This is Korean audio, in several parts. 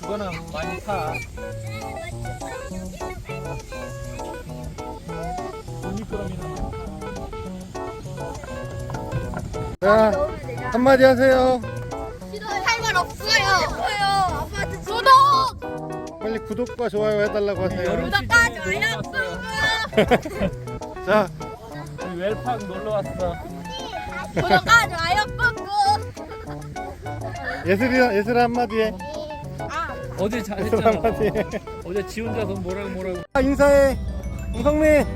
그거는 많이 사. 자, 한마디 하세요. 빨리 구독과 좋아요 해달라고 하세요. 여름 구독과 좋아요 왔어요. 자, 우리 웰팍 놀러 왔어. 구독과 좋아요 꾹꾹. 예슬이, 예슬아 한마디 해. 아, 어제 잘했잖아. 한마디. 어제 지 혼자서 뭐라고 뭐라고. 아, 인사해. 홍성민.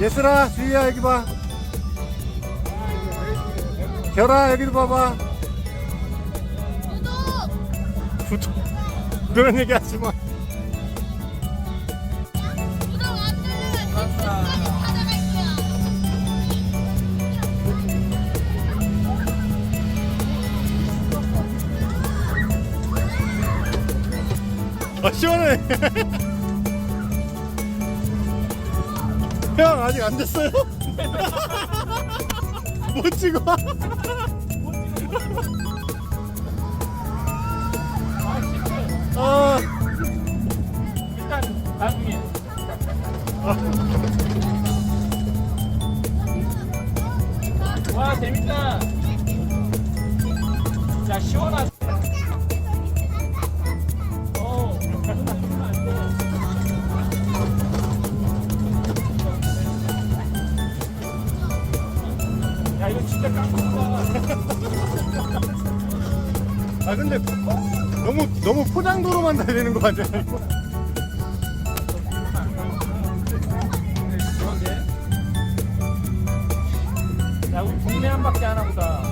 예슬아, 주희야, 여기 봐. 결아, 여기도 봐봐. 구독. 구독. 그런 얘기 하지 마. 아, 시원해. 형, 아직 안 됐어요? 못 찍어. 재밌다. 야 시원하. 어. 아 근데 너무 너무 포장도로만 달리는 거 아니야? 야 우리 동네 한 바퀴 하나 보다.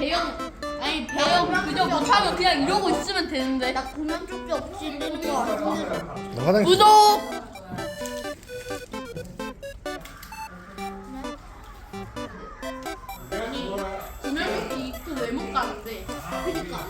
배영 아니 배영 그저 못하면 그냥 이러고 있으면 되는데. 나 공연 쪽지 없이 있는 거 알아. 구독! 아니 공연 쪽지 입고 왜 못 가는데 그니까.